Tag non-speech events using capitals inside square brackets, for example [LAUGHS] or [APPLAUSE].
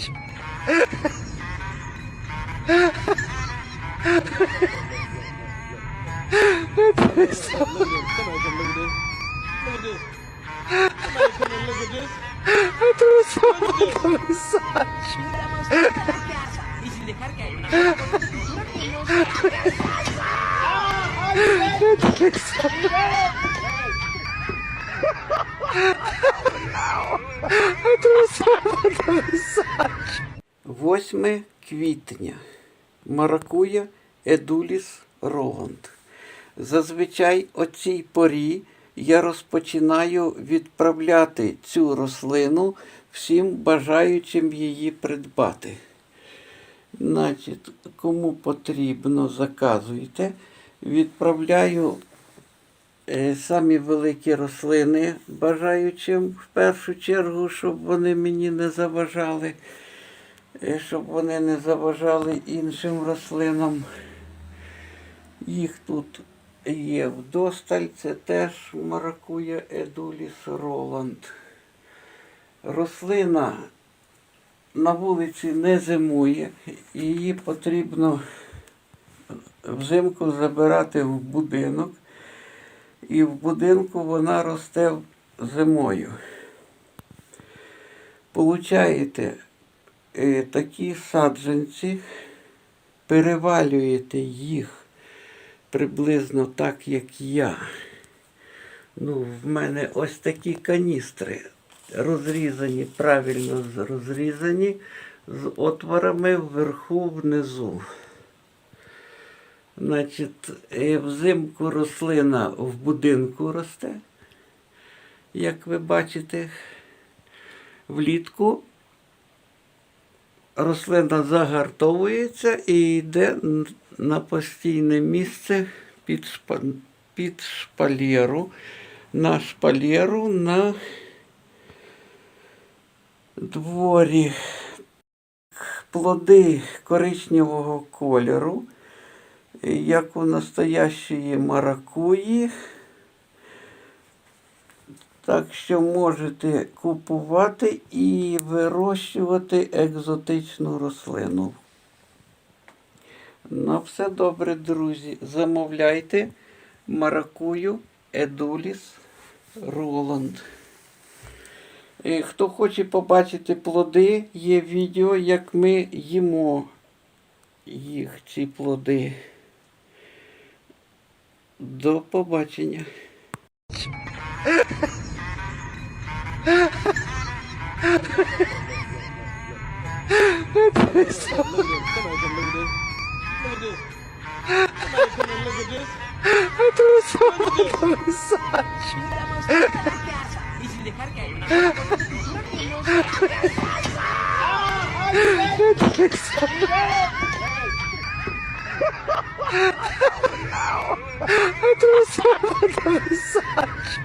Ezik. Ne demek sen? 8 квітня маракуя Едуліс Роланд. Зазвичай о цій порі я розпочинаю відправляти цю рослину всім бажаючим її придбати. Значить, кому потрібно, заказуйте. Відправляю самі великі рослини, бажаючим в першу чергу, щоб вони мені не заважали, е, щоб вони не заважали іншим рослинам. Їх тут є вдосталь, це теж маракуя Едуліс Роланд. Рослина на вулиці не зимує, її потрібно взимку забирати в будинок, і в будинку вона росте зимою. Получаєте е, такі саджанці, перевалюєте їх приблизно так, як я. Ну, в мене ось такі каністри розрізані, правильно розрізані, з отворами вверху внизу. Значить, взимку рослина в будинку росте, як ви бачите, влітку рослина загартовується і йде на постійне місце під, шпа, під шпалєру, на шпалєру на дворі. Плоди коричневого кольору, як у настоящої маракуї. Так що можете купувати і вирощувати екзотичну рослину. На все добре, друзі. Замовляйте маракую Едуліс Роланд. Хто хоче побачити плоди, є відео, як ми їмо їх, ці плоди. До побачення. Look at this. [LAUGHS] I don't a I don't massage.